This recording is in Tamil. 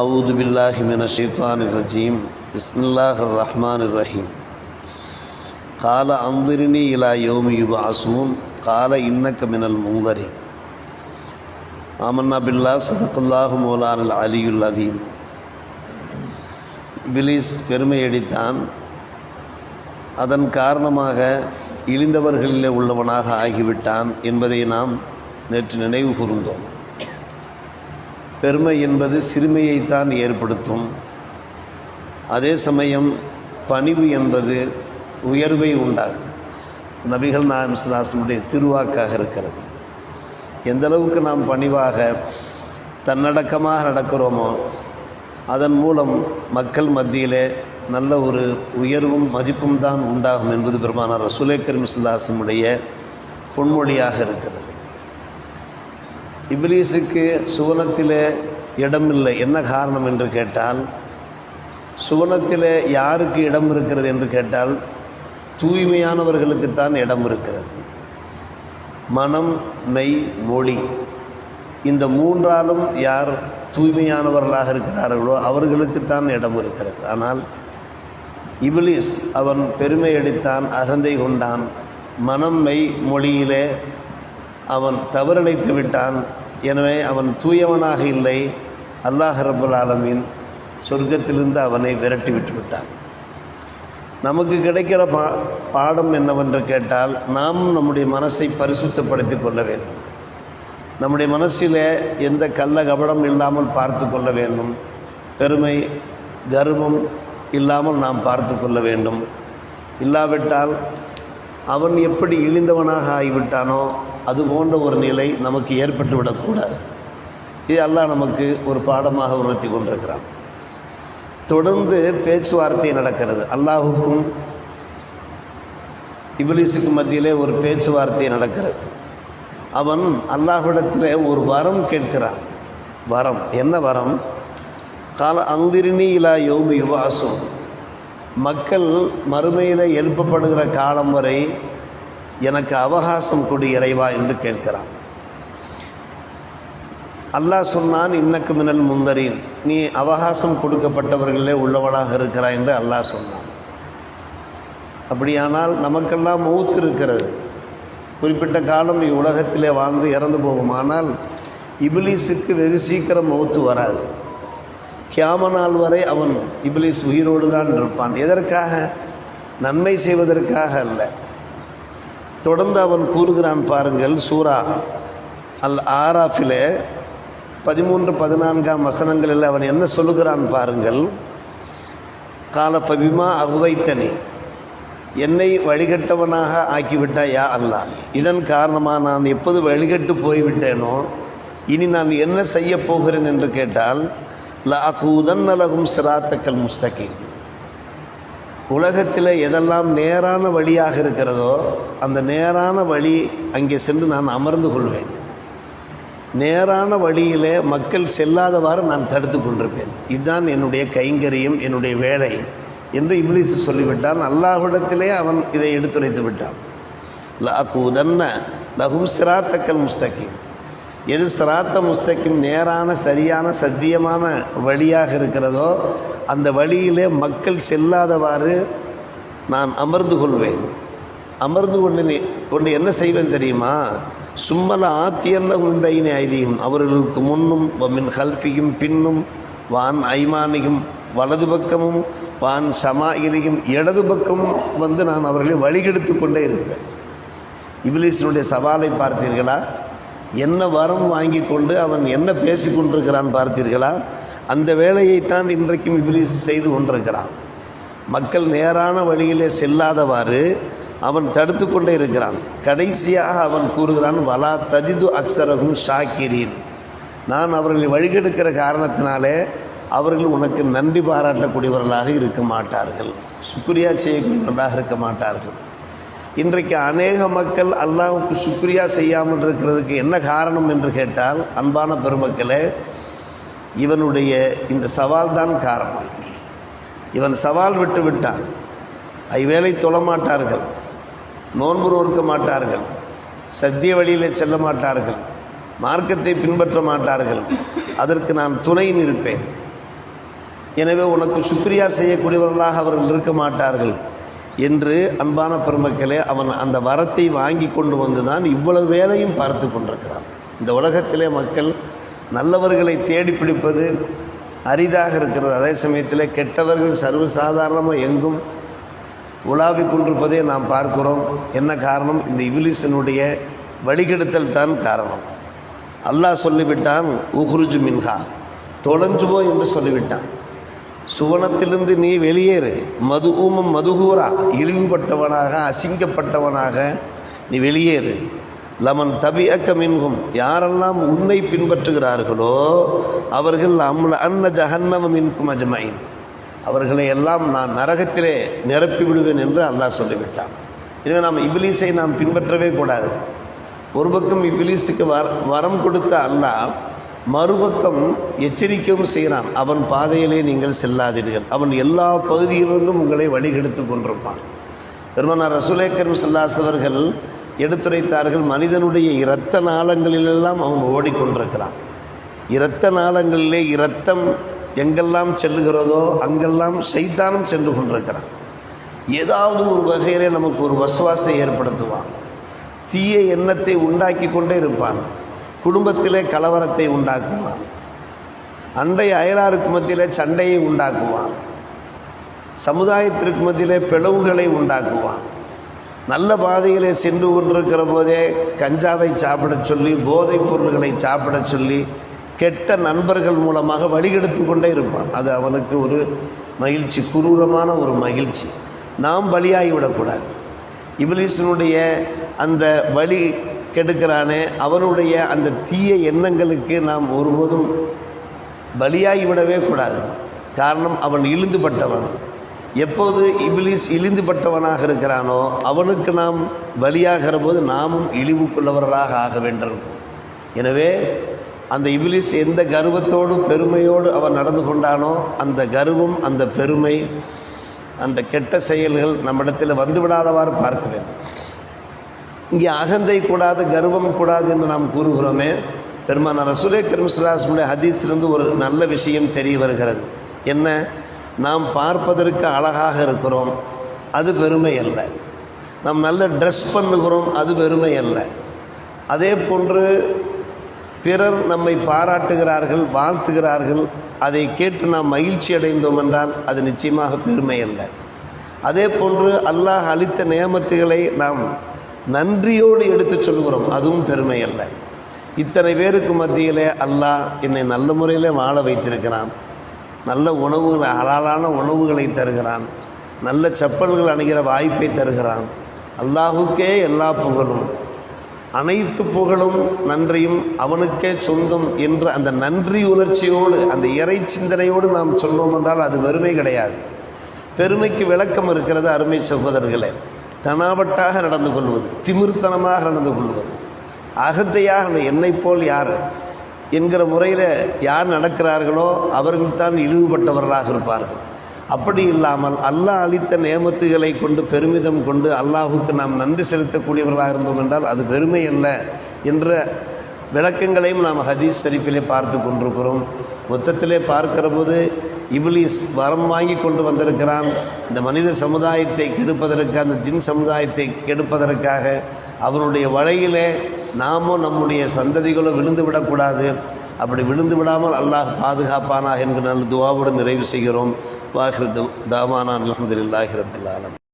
அவுது பில்லாஹி மின ஷைத்தான் ரஜீம் பிஸ்மில்லாஹ் ரஹ்மான் ரஹீம் கால அந்திரினி இலா யோமி யுபாசூன் கால இன்னக்க மினல் மூதரி ஆமன்னா பில்லா சதக்குல்லாஹு மௌலானல் அலியுல் அதீம் பிலீஸ் பெருமையடித்தான் அதன் காரணமாக இழிந்தவர்களிலே உள்ளவனாக ஆகிவிட்டான் என்பதை நாம் நேற்று நினைவு கூர்ந்தோம். பெருமை என்பது சிறுமையைத்தான் ஏற்படுத்தும். அதே சமயம் பணிவு என்பது உயர்வை உண்டாகும் நபிகள் நாயம் சிலாசனுடைய திருவாக்காக இருக்கிறது. எந்தளவுக்கு நாம் பணிவாக தன்னடக்கமாக நடக்கிறோமோ அதன் மூலம் மக்கள் மத்தியிலே நல்ல ஒரு உயர்வும் மதிப்பும் தான் உண்டாகும் என்பது பெருமானார் ரசூலே கரீம் பொன்மொழியாக இருக்கிறது. இபிலீஷுக்கு சுவனத்தில் இடம் இடமில்லை. என்ன காரணம் என்று கேட்டால் சுவனத்தில் யாருக்கு இடம் இருக்கிறது என்று கேட்டால் தூய்மையானவர்களுக்குத்தான் இடம் இருக்கிறது. மனம் மெய் மொழி. இந்த மூன்றாலும் யார் தூய்மையானவர்களாக இருக்கிறார்களோ அவர்களுக்குத்தான் இடம் இருக்கிறது. ஆனால் இபிலிஸ் அவன் பெருமை அடித்தான் அகந்தை கொண்டான். மனம் மெய் மொழியிலே அவன் தவறழைத்து விட்டான். எனவே அவன் தூயவனாக இல்லை. அல்லாஹ் ரபுல் ஆலமின் சொர்க்கத்திலிருந்து அவனை விரட்டி விட்டு விட்டான். நமக்கு கிடைக்கிற பா பாடம் என்னவென்று கேட்டால் நாம் நம்முடைய மனசை பரிசுத்தப்படுத்தி கொள்ள வேண்டும். நம்முடைய மனசில் எந்த கள்ள கபடம் இல்லாமல் பார்த்து கொள்ள வேண்டும். பெருமை கர்வம் இல்லாமல் நாம் பார்த்து கொள்ள வேண்டும். இல்லாவிட்டால் அவன் எப்படி இழிந்தவனாக ஆகிவிட்டானோ அது போன்ற ஒரு நிலை நமக்கு ஏற்பட்டுவிடக்கூடாது இது எல்லாம் நமக்கு ஒரு பாடமாக உணர்த்தி கொண்டிருக்கிறான். தொடர்ந்து பேச்சுவார்த்தை நடக்கிறது. அல்லாஹுக்கும் இபிலிஸுக்கும் மத்தியிலே ஒரு பேச்சுவார்த்தை நடக்கிறது. அவன் அல்லாஹ்விடத்தில் ஒரு வரம் கேட்கிறான். வரம். என்ன வரம்? கால அந்திரினி இலா யோமி யுவாசும் மக்கள் மறுமையில் எழுப்பப்படுகிற காலம் வரை எனக்கு அவகாசம் கொடு இறைவா என்று கேட்கிறான். அல்லாஹ் சொன்னான் இன்னக்கு மினல் முந்தரின் நீ அவகாசம் கொடுக்கப்பட்டவர்களே உள்ளவனாக இருக்கிறாய் என்று அல்லாஹ் சொன்னான். அப்படியானால் நமக்கெல்லாம் மௌத்து இருக்கிறது. குறிப்பிட்ட காலம் இவ்வுலகத்திலே வாழ்ந்து இறந்து போகும். ஆனால் இபிலிஸுக்கு வெகு சீக்கிரம் மௌத்து வராது. கியாம நாள் வரை அவன் இபிலிஸ் உயிரோடு தான் இருப்பான். எதற்காக? நன்மை செய்வதற்காக அல்ல. தொடர்ந்து அவன் கூறுகிறான் பாருங்கள் சூரா அல் ஆராஃபிலே பதிமூன்று பதினான்காம் வசனங்களில் அவன் என்ன சொல்லுகிறான் பாருங்கள் கால ஃபபிமா அகுவைத்தனி என்னை வழிகட்டவனாக ஆக்கிவிட்டா யா அல்லா இதன் காரணமாக நான் எப்போது வழிகட்டு போய்விட்டேனோ இனி நான் என்ன செய்ய போகிறேன்? என்று கேட்டால் ல அகூதன் அலகும் சிராத்தக்கல் முஸ்தகின் உலகத்தில் எதெல்லாம் நேரான வழியாக இருக்கிறதோ அந்த நேரான வழி அங்கே சென்று நான் அமர்ந்து கொள்வேன். நேரான வழியிலே மக்கள் செல்லாதவாறு நான் தடுத்து கொண்டிருப்பேன். இதுதான் என்னுடைய கைங்கரியம் என்னுடைய வேலை என்று இப்லீஸ் சொல்லிவிட்டான். அல்லாஹ்விடத்திலே அவன் இதை எடுத்துரைத்து விட்டான். லகுதன்ன லகும் சிராத்தக்கல் முஸ்தகிம். எது சிராத்த முஸ்தகிம் நேரான சரியான சத்தியமான வழியாக இருக்கிறதோ அந்த வழியிலே மக்கள் செல்லாதவாறு நான் அமர்ந்து கொள்வேன். அமர்ந்து கொண்டு கொண்டு என்ன செய்வேன் தெரியுமா? சும்மல ஆத்தியல்ல உண்பையினை ஐதியும் அவர்களுக்கு முன்னும் மின் ஹல்ஃபியும் பின்னும் வான் ஐமானியும் வலது பக்கமும் வான் சமாயிலையும் இடது பக்கமும் வந்து நான் அவர்களை வழிகெடுத்து கொண்டே இருப்பேன். இபிலிசனுடைய சவாலை பார்த்தீர்களா? என்ன வரம் வாங்கி கொண்டு அவன் என்ன பேசி கொண்டிருக்கிறான் பார்த்தீர்களா? அந்த வேலையைத்தான் இன்றைக்கும் இபிலிஸ் செய்து கொண்டிருக்கிறான். மக்கள் நேரான வழியிலே செல்லாதவாறு அவன் தடுத்து கொண்டே இருக்கிறான். கடைசியாக அவன் கூறுகிறான் வலா தஜிது அக்சரகும் ஷாக்கிரீன். நான் அவர்களை வழிகெடுக்கிற காரணத்தினாலே அவர்கள் உனக்கு நன்றி பாராட்டக்கூடியவர்களாக இருக்க மாட்டார்கள். சுக்ரியா செய்யக்கூடியவர்களாக இருக்க மாட்டார்கள். இன்றைக்கு அநேக மக்கள் அல்லாவுக்கு சுக்ரியா செய்யாமல் இருக்கிறதுக்கு என்ன காரணம் என்று கேட்டால் அன்பான பெருமக்களே இவனுடைய இந்த சவால் தான் காரணம். இவன் சவால் விட்டு விட்டான். ஐவேளை தொழமாட்டார்கள். நோன்பு நோற்க மாட்டார்கள். சத்திய வழியிலே செல்ல மாட்டார்கள். மார்க்கத்தை பின்பற்ற மாட்டார்கள். அதற்கு நான் துணை நிற்பேன். எனவே உனக்கு சுக்ரியா செய்யக்கூடியவர்களாக அவர்கள் இருக்க மாட்டார்கள் என்று அன்பான பெருமக்களே அவன் அந்த வரத்தை வாங்கி கொண்டு வந்து தான் இவ்வளவு வேலையும் பார்த்து கொண்டிருக்கிறான். இந்த உலகத்திலே மக்கள் நல்லவர்களை தேடி பிடிப்பது அரிதாக இருக்கிறது. அதே சமயத்தில் கெட்டவர்கள் சர்வசாதாரணமாக எங்கும் உலாவி கொண்டிருப்பதை நாம் பார்க்கிறோம். என்ன காரணம்? இந்த இபிலிசனுடைய வழிகெடுத்தல் தான் காரணம். அல்லாஹ் சொல்லிவிட்டான் உஹ்ருஜு மின்ஹா. தொலைஞ்சுவோ என்று சொல்லிவிட்டான். சுவனத்திலிருந்து நீ வெளியேறு. மது ஊமம் மதுகூரா இழிவுபட்டவனாக அசிங்கப்பட்டவனாக நீ வெளியேறு. லமன் தபி அக்கமின்கும் யாரெல்லாம் உன்னை பின்பற்றுகிறார்களோ அவர்கள் அம்ல அன்ன ஜஹன்னம மின்கும் அஜமாயின் அவர்களை எல்லாம் நான் நரகத்திலே நிரப்பி விடுவேன் என்று அல்லாஹ் சொல்லிவிட்டான். எனவே நாம் இபிலீஸை நாம் பின்பற்றவே கூடாது. ஒரு பக்கம் இபிலீஸுக்கு வர வரம் கொடுத்த அல்லாஹ் மறுபக்கம் எச்சரிக்கையும் செய்கிறான். அவன் பாதையிலே நீங்கள் செல்லாதீர்கள். அவன் எல்லா பகுதியிலிருந்தும் உங்களை வழிகெடுத்து கொண்டிருப்பான். பெருமனார் ரசுலேக்கரம் செல்லாசவர்கள் எடுத்துரைத்தார்கள். மனிதனுடைய இரத்த நாளங்களிலெல்லாம் அவன் ஓடிக்கொண்டிருக்கிறான். இரத்த நாளங்களிலே இரத்தம் எங்கெல்லாம் செல்லுகிறதோ அங்கெல்லாம் சைத்தானம் சென்று கொண்டிருக்கிறான். ஏதாவது ஒரு வகையிலே நமக்கு ஒரு வசுவாசை ஏற்படுத்துவான். தீய எண்ணத்தை உண்டாக்கி கொண்டே இருப்பான். குடும்பத்திலே கலவரத்தை உண்டாக்குவான். அண்டை அயலாருக்கு மத்தியிலே சண்டையை உண்டாக்குவான். சமுதாயத்திற்கு மத்தியிலே பிளவுகளை உண்டாக்குவான். நல்ல பாதையிலே சென்று கொண்டிருக்கிற போதே கஞ்சாவை சாப்பிடச் சொல்லி போதைப் பொருள்களை சாப்பிடச் சொல்லி கெட்ட நண்பர்கள் மூலமாக வழிகெடுத்து கொண்டே இருப்பான். அது அவனுக்கு ஒரு மகிழ்ச்சி குரூரமான ஒரு மகிழ்ச்சி. நாம் பலியாகி விடக்கூடாது இபிலிசனுடைய அந்த வழி கெடுக்கிறானே அவனுடைய அந்த தீய எண்ணங்களுக்கு நாம் ஒருபோதும் பலியாகி விடவே கூடாது. காரணம் அவன் இழுந்துபட்டவன். எப்போது இபிலிஸ் இழிந்துபட்டவனாக இருக்கிறானோ அவனுக்கு நாம் பலியாகிற போது நாமும் இழிவுக்குள்ளவர்களாக ஆக வேண்டியிருக்கும். எனவே அந்த இபிலிஸ் எந்த கர்வத்தோடு பெருமையோடு அவன் நடந்து கொண்டானோ அந்த கர்வம் அந்த பெருமை அந்த கெட்ட செயல்கள் நம்மிடத்தில் வந்துவிடாதவாறு பார்க்க வேண்டும். இங்கே அகந்தை கூடாது கர்வம் கூடாது என்று நாம் கூறுகிறோமே பெருமான ரசூலே கரிம்ஸ்லாஸ்முடைய ஹதீஸ்லேருந்து ஒரு நல்ல விஷயம் தெரிய வருகிறது. என்ன? நாம் பார்ப்பதற்கு அழகாக இருக்கிறோம் அது பெருமை அல்ல. நாம் நல்ல ட்ரெஸ் பண்ணுகிறோம் அது பெருமை அல்ல. அதே போன்று பிறர் நம்மை பாராட்டுகிறார்கள் வாழ்த்துகிறார்கள் அதை கேட்டு நாம் மகிழ்ச்சி அடைந்தோம் என்றால் அது நிச்சயமாக பெருமை அல்ல. அதே போன்று அல்லாஹ் அளித்த நியமத்துகளை நாம் நன்றியோடு எடுத்துச் சொல்கிறோம் அதுவும் பெருமை அல்ல. இத்தனை பேருக்கு மத்தியிலே அல்லாஹ் என்னை நல்ல முறையில் வாழ வைத்திருக்கிறான். நல்ல உணவுகளை ஹலாலான உணவுகளை தருகிறான். நல்ல செப்பல்கள் அணிகிற வாய்ப்பை தருகிறான். அல்லாஹுக்கே எல்லா புகழும். அனைத்து புகழும் நன்றியும் அவனுக்கே சொந்தம் என்று அந்த நன்றி உணர்ச்சியோடு அந்த இறை சிந்தனையோடு நாம் சொல்வோம் என்றால் அது வெறுமை கிடையாது. பெருமைக்கு விளக்கம் இருக்கிறது அருமை சகோதரர்களே. தனாவட்டாக நடந்து கொள்வது திமிர்த்தனமாக நடந்து கொள்வது. அகத்தையாக என்னை போல் யார் என்கிற முறையில் யார் நடக்கிறார்களோ அவர்கள்தான் இழிவுபட்டவர்களாக இருப்பார்கள். அப்படி இல்லாமல் அல்லாஹ் அளித்த நியமத்துகளை கொண்டு பெருமிதம் கொண்டு அல்லாஹுக்கு நாம் நன்றி செலுத்தக்கூடியவர்களாக இருந்தோம் என்றால் அது பெருமை அல்ல என்ற விளக்கங்களையும் நாம் ஹதீஸ் ஷரீஃபிலே பார்த்து கொண்டிருக்கிறோம். மொத்தத்திலே பார்க்கிற போது இபிலிஸ் வரம் வாங்கி கொண்டு வந்திருக்கிறான். இந்த மனித சமுதாயத்தை கெடுப்பதற்கு அந்த ஜின் சமுதாயத்தை கெடுப்பதற்காக அவனுடைய வலையிலே நாமும் நம்முடைய சந்ததிகளும் விழுந்து விடக்கூடாது. அப்படி விழுந்து விடாமல் அல்லாஹ் பாதுகாப்பானா என்கிற நல்ல துவாவுடன் நிறைவு செய்கிறோம். வாஹிர் தாமானா அலமதுல்லாஹி ரபில் ஆலம்